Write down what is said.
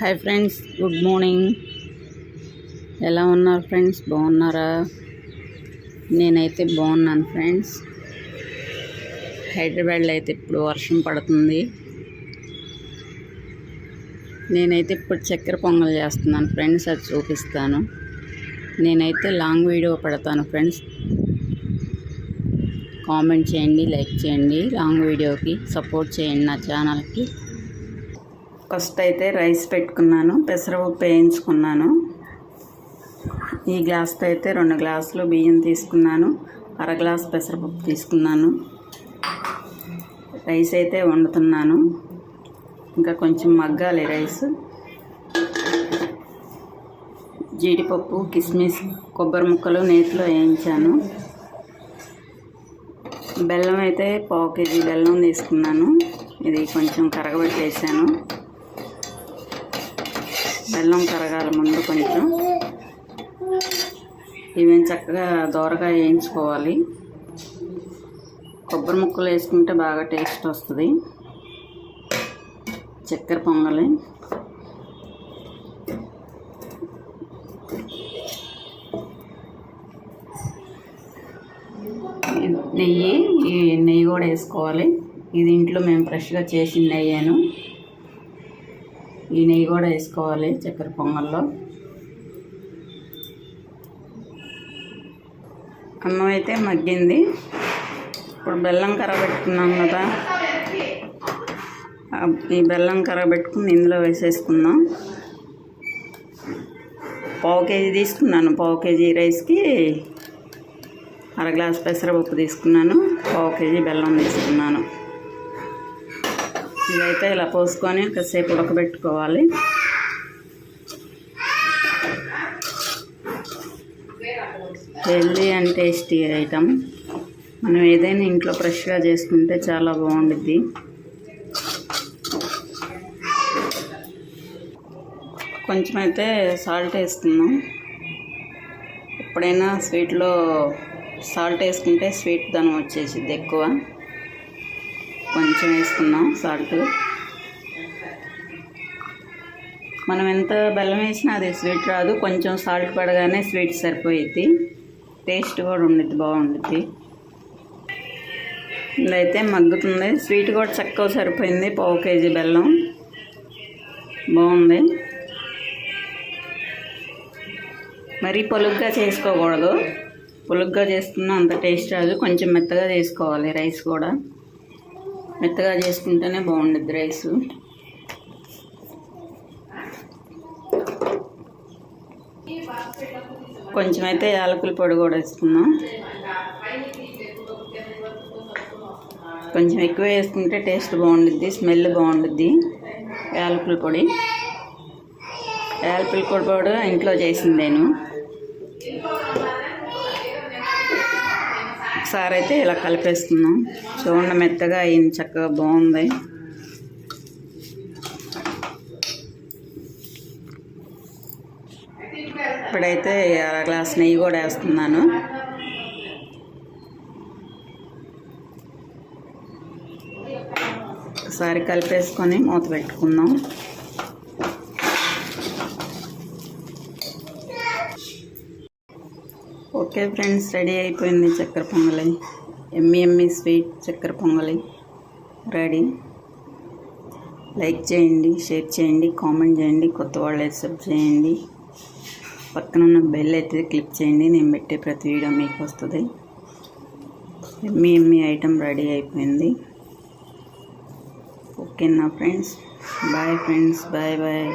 Hi friends good morning. ఎలా ఉన్నారు friends? బాగున్నారా? నేనైతే బాగున్నాను ఫ్రెండ్స్. హైదరాబాద్లో అయితే ఇప్పుడు వర్షం పడుతుంది. నేనైతే ఇప్పుడు చక్కెర పొంగల్ చేస్తున్నాను ఫ్రెండ్స్ అది చూపిస్తాను. నేనైతే లాంగ్ వీడియో పెడతాను ఫ్రెండ్స్. కామెంట్ చేయండి లైక్ చేయండి. లాంగ్ వీడియోకి సపోర్ట్ చేయండి నా ఛానల్కి. ఫస్ట్ అయితే రైస్ పెట్టుకున్నాను పెసరపప్పు వేయించుకున్నాను. ఈ గ్లాస్తో అయితే రెండు గ్లాసులు బియ్యం తీసుకున్నాను అర గ్లాస్ పెసరపప్పు తీసుకున్నాను. రైస్ అయితే వండుతున్నాను. ఇంకా కొంచెం మగ్గాలి రైస్. జీడిపప్పు కిస్మిస్ కొబ్బరి ముక్కలు నేతిలో వేయించాను. బెల్లం అయితే పావు కేజీ బెల్లం తీసుకున్నాను. ఇది కొంచెం కరగబెట్టేసాను. బెల్లం కరగాలి ముందు కొంచెం. ఇవి చక్కగా దోరగా వేయించుకోవాలి. కొబ్బరి ముక్కలు వేసుకుంటే బాగా టేస్ట్ వస్తుంది. చక్కెర పొంగలి. నెయ్యి ఈ నెయ్యి కూడా వేసుకోవాలి. ఇది ఇంట్లో మేము ఫ్రెష్గా చేసిన నెయ్యాను. ఈ నెయ్యి కూడా వేసుకోవాలి చక్కెర పొంగల్లో. అన్నం అయితే మగ్గింది. ఇప్పుడు బెల్లం కర్ర పెట్టుకున్నాం కదా. ఈ బెల్లం కరగబెట్టుకుని ఇందులో వేసేసుకుందాం. పావు కేజీ తీసుకున్నాను. పావు కేజీ రైస్కి అర గ్లాస్ పెసరపప్పు తీసుకున్నాను. పావు కేజీ బెల్లం తీసుకున్నాను. ఇదైతే ఇలా పోసుకొని కాసేపు ఉడకబెట్టుకోవాలి. Healthy and tasty item. మనం ఏదైనా ఇంట్లో ఫ్రెష్గా చేసుకుంటే చాలా బాగుండుద్ది. కొంచెం అయితే సాల్ట్ వేస్తున్నాం ఎప్పుడైనా స్వీట్లో సాల్ట్ వేసుకుంటే స్వీట్ ధనం వచ్చేసిద్ది ఎక్కువ. కొంచెం వేసుకున్నాం సాల్ట్. మనం ఎంత బెల్లం వేసినా అది స్వీట్ రాదు. కొంచెం సాల్ట్ పడగానే స్వీట్ సరిపోయిద్ది. టేస్ట్ కూడా ఉండిద్ది బాగుండిద్ది. ఇదైతే మగ్గుతుంది. స్వీట్ కూడా చక్కగా సరిపోయింది పావు కేజీ బెల్లం. బాగుంది. మరీ పొలుగ్గా చేసుకోకూడదు. పొలుగ్గా చేసుకున్న అంత టేస్ట్ రాదు. కొంచెం మెత్తగా చేసుకోవాలి రైస్ కూడా. మెత్తగా చేసుకుంటేనే బాగుండుద్ది రైస్. కొంచెం అయితే యాలకుల పొడి కూడా వేసుకున్నాం కొంచెం ఎక్కువ వేసుకుంటే టేస్ట్ బాగుండుద్ది స్మెల్ బాగుండుద్ది యాలకుల పొడి. యాలకుల పొడి కూడా ఇంట్లో చేసింది నేను. ఒకసారి అయితే ఇలా కలిపేస్తున్నాం చూడండి మెత్తగా అయింది చక్కగా బాగుంది. ఇప్పుడైతే అర గ్లాస్ నెయ్యి కూడా వేస్తున్నాను. ఒకసారి కలిపేసుకొని మూత పెట్టుకుందాం. ఓకే ఫ్రెండ్స్ రెడీ అయిపోయింది చక్కెర పొంగలి. ఎమ్మి ఎమ్మి స్వీట్ చక్కెర పొంగలి. రెడీ. లైక్ చేయండి షేర్ చేయండి కామెంట్ చేయండి కొత్త వాళ్ళు సబ్ చేయండి. పక్కన ఉన్న బెల్ అయితే క్లిక్ చేయండి నేను పెట్టే ప్రతి వీడియో మీకు వస్తుంది. ఎమ్మి ఎమ్మి ఐటెం రెడీ అయిపోయింది. ఓకేనా friends? Bye friends bye bye.